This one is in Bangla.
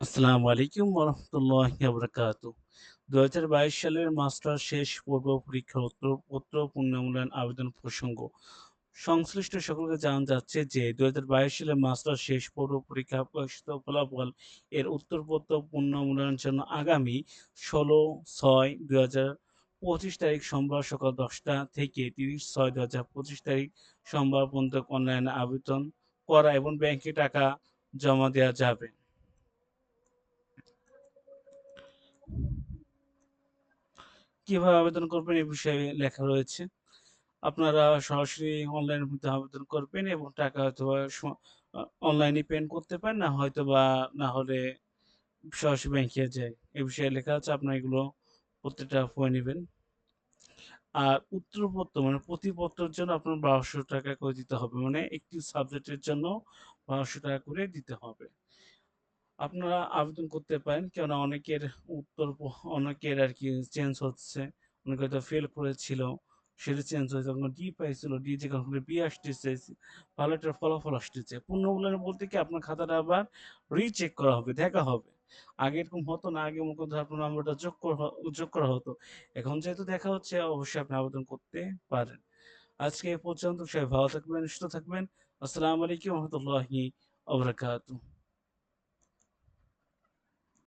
আসসালামু আলাইকুম ওরহমতুল্লাহি ওবরাকাতু। ২০২২ সালের মাস্টার্স শেষ পূর্ব পরীক্ষার উত্তরপত্র পুনর্মূল্যায়ন আবেদন প্রসঙ্গ। সংশ্লিষ্ট সকলকে জানা যাচ্ছে যে ২০২২ সালে মাস্টার শেষ পূর্ব পরীক্ষা প্রকাশিত ফলাফল এর উত্তরপত্র পুনর্মূল্যায়নের জন্য আগামী ১৬/৬/২০২৫ তারিখ সোমবার সকাল ১০টা থেকে ৩০/৬/২০২৫ তারিখ সোমবার পর্যন্ত অনলাইনে আবেদন করা এবং ব্যাংকে টাকা জমা দেওয়া যাবে। কীভাবে আবেদন করবেন এ বিষয়ে লেখা রয়েছে। আপনারা সরাসরি অনলাইনের মধ্যে আবেদন করবেন এবং টাকা হয়তোবা স অনলাইনে পেমেন্ট করতে পারেন, না হয়তো বা না হলে সরাসরি ব্যাংকে যেয়ে। এ বিষয়ে লেখা আছে, আপনার এগুলো প্রত্যেকটা পড়ে নেবেন আর উত্তরপত্র মানে প্রতিপত্রের জন্য আপনার ৳১২০০ করে দিতে হবে। মানে একটি সাবজেক্টের জন্য ৳১২০০ করে দিতে হবে। আপনারা আবেদন করতে পারেন। কেননা অনেকের উত্তর অনেকের আর কি চেঞ্জ হচ্ছে। অনেকে হয়তো ফেল করেছিল। সেটা চেঞ্জ হয়েছে। কখনো ডি পাইছিল, ডি থেকে বি আসতেছে। ভালো ফলাফল আসতেছে। পুনর্মূল্যায়ন বলতে কি আপনার খাতাটা আবার রিচেক করা হবে, দেখা হবে। আগে এরকম হতো না। আগে করুন আপনার নাম্বারটা যোগ করা যোগ করা হতো। এখন যেহেতু দেখা হচ্ছে অবশ্যই আপনি আবেদন করতে পারেন। আজকে এ পর্যন্ত সবাই ভালো থাকবেন, সুস্থ থাকবেন। আসসালামু আলাইকুম ওরহমতুল্লাহি ওবারাকাতুহু।